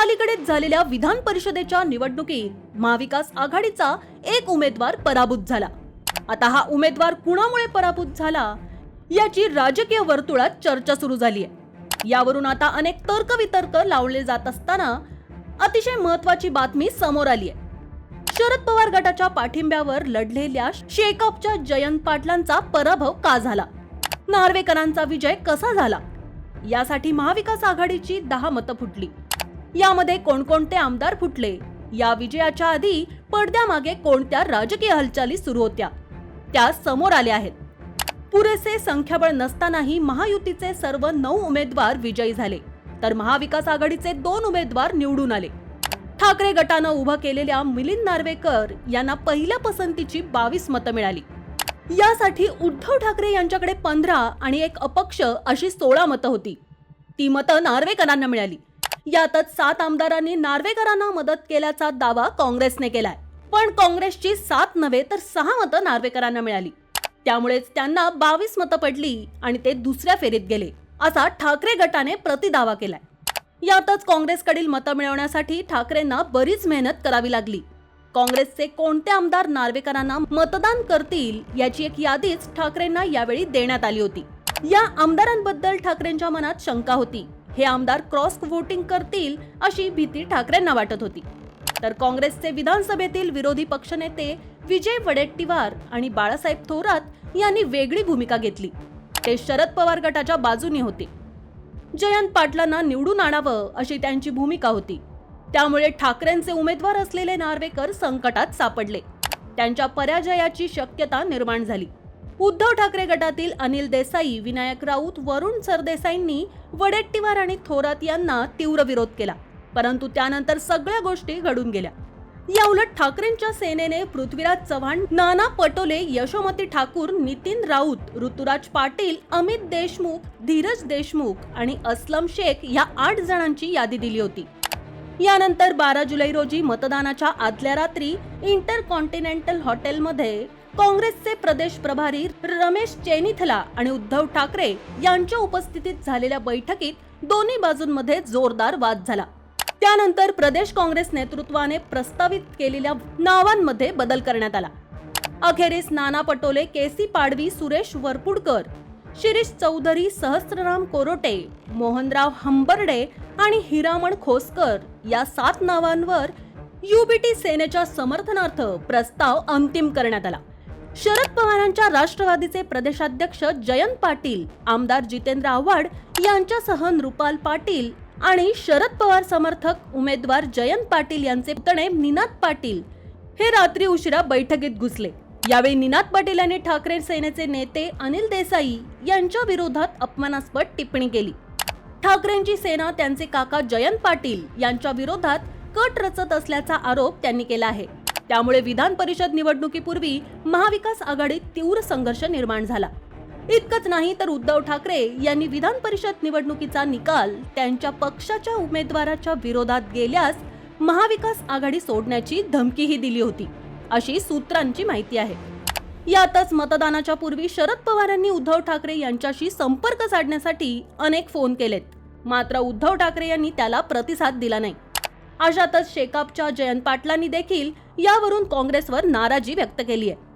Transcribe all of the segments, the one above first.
अलीकडेच झालेल्या विधान परिषदेच्या निवडणुकीत महाविकास आघाडीचा एक उमेदवार पराभूत झाला. आता हा उमेदवार कुणामुळे पराभूत झाला याची राजकीय वर्तुळात चर्चा सुरू झाली आहे यावरून आता अनेक तर्कवितर्क लावले जात असताना अतिशय महत्वाची बातमी समोर आली आहे शरद पवार गटाच्या पाठिंब्यावर लढलेल्या शेकअपच्या जयंत पाटलांचा पराभव का झाला? नार्वेकरांचा विजय कसा झाला? यासाठी महाविकास आघाडीची दहा मतं फुटली. यामध्ये कोणकोणते आमदार फुटले? या विजयाच्या आधी पडद्यामागे कोणत्या राजकीय हालचाली सुरू होत्या? त्या समोर आल्या आहेत. पुरेसे संख्याबळ नसतानाही महायुतीचे सर्व नऊ उमेदवार विजयी झाले. तर महाविकास आघाडीचे दोन उमेदवार निवडून आले. ठाकरे गटानं उभं केलेल्या मिलिंद नार्वेकर यांना पहिल्या पसंतीची बावीस मतं मिळाली. यासाठी उद्धव ठाकरे यांच्याकडे पंधरा आणि एक अपक्ष अशी सोळा मतं होती. ती मतं नार्वेकरांना मिळाली. यातच सात आमदारांनी नार्वेकरांना मदत केल्याचा दावा काँग्रेसने केलाय. पण काँग्रेसची सात नव्हे तर सहा मतं नार्वेकरांना मिळाली. त्यामुळेच त्यांना बावीस मतं पडली आणि ते दुसऱ्या फेरीत गेले असा ठाकरे गटाने प्रतिदावा केलाय. यातच काँग्रेसकडील मतं मिळवण्यासाठी ठाकरेंना बरीच मेहनत करावी लागली. काँग्रेसचे कोणते आमदार नार्वेकरांना मतदान करतील याची एक यादीच ठाकरेंना यावेळी देण्यात आली होती. या आमदारांबद्दल ठाकरेंच्या मनात शंका होती. हे आमदार क्रॉस व्होटिंग करतील अशी भीती ठाकरेंना वाटत होती. तर काँग्रेसचे विधानसभेतील विरोधी पक्षनेते विजय वडेट्टीवार आणि बाळासाहेब थोरात यांनी वेगळी भूमिका घेतली. ते शरद पवार गटाच्या बाजूने होते. जयंत पाटलांना निवडून आणावं अशी त्यांची भूमिका होती. त्यामुळे ठाकरेंचे उमेदवार असलेले नार्वेकर संकटात सापडले. त्यांच्या पराजयाची शक्यता निर्माण झाली. उद्धव ठाकरे गटातील अनिल देसाई विनायक राऊत वरुण सरदेसाईंनी वडेट्टीवार आणि थोरात यांना तीव्र विरोध केला. परंतु त्यानंतर सगळ्या गोष्टी घडून गेल्या. या उलट ठाकरेंच्या सेनेने पृथ्वीराज चव्हाण नाना पटोले यशोमती ठाकूर नितीन राऊत ऋतुराज पाटील अमित देशमुख धीरज देशमुख आणि अस्लम शेख या आठ जणांची यादी दिली होती. यानंतर बारा जुलै रोजी मतदानाच्या आदल्या रात्री इंटर कॉन्टिनेंटल हॉटेलमध्ये काँग्रेसचे प्रदेश प्रभारी रमेश चेनिथला आणि उद्धव ठाकरे यांच्या उपस्थितीत झालेल्या बैठकीत दोन्ही बाजूंमध्ये जोरदार वाद झाला. त्यानंतर प्रदेश काँग्रेस नेतृत्वाने प्रस्तावित केलेल्या नावांमध्ये बदल करण्यात आला. अखेरीस नाना पटोले केसी पाडवी सुरेश वरपुडकर शिरीष चौधरी सहस्रराम कोरोटे मोहनराव हंबर्डे आणि हिरामण खोसकर या सात नावांवर युबीटी सेनेच्या समर्थनार्थ प्रस्ताव अंतिम करण्यात आला. शरद पवारांच्या राष्ट्रवादीचे प्रदेशाध्यक्ष जयंत पाटील आमदार जितेंद्र आव्हाड यांच्यासह नृपाल पाटील आणि शरद पवार समर्थक उमेदवार जयंत पाटील यांचे पुतणे निनाद पाटील हे रात्री उशिरा बैठकीत घुसले. यावेळी निनाद पाटील यांनी ठाकरे सेनेचे नेते अनिल देसाई यांच्या विरोधात अपमानास्पद टिप्पणी केली. ठाकरेंची सेना त्यांचे काका जयंत पाटील यांच्या विरोधात कट रचत असल्याचा आरोप त्यांनी केला आहे. त्यामुळे विधान परिषद निवडणुकीपूर्वी महाविकास आघाडीत तीव्र संघर्ष निर्माण झाला. इतकंच नाही तर उद्धव ठाकरे यांनी विधान परिषद निवडणुकीचा निकाल त्यांच्या पक्षाच्या उमेदवाराच्या विरोधात गेल्यास महाविकास आघाडी सोडण्याची धमकीही दिली होती अशी सूत्रांची माहिती आहे. यातच मतदानाच्या पूर्वी शरद पवारांनी उद्धव ठाकरे यांच्याशी संपर्क साधण्यासाठी अनेक फोन केलेत. मात्र उद्धव ठाकरे यांनी त्याला प्रतिसाद दिला नाही. अशातच शेकापच्या जयंत पाटलांनी देखील यावरून काँग्रेसवर नाराजी व्यक्त केली आहे.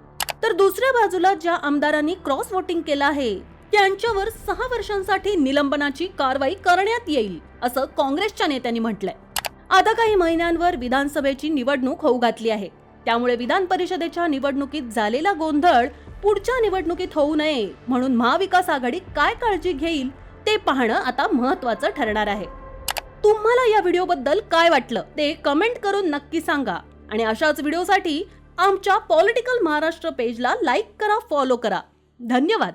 तर दुसऱ्या बाजूला ज्या आमदारांनी क्रॉस वोटिंग केलं आहे त्यांच्यावर सहा वर्षांसाठी निलंबनाची कारवाई करण्यात येईल असं काँग्रेसच्या नेत्यांनी म्हटलंय. आता काही महिन्यांवर विधानसभेची निवडणूक होऊ घातली आहे. त्यामुळे विधान परिषदेच्या निवडणुकीत झालेला गोंधळ पुढच्या निवडणुकीत होऊ नये म्हणून महाविकास आघाडी काय काळजी घेईल ते पाहणं आता महत्वाचं ठरणार आहे. तुम्हाला या व्हिडिओबद्दल काय वाटलं ते कमेंट करून नक्की सांगा. आणि अशाच व्हिडिओसाठी आमच्या पॉलिटिकल महाराष्ट्र पेजला लाईक करा फॉलो करा. धन्यवाद.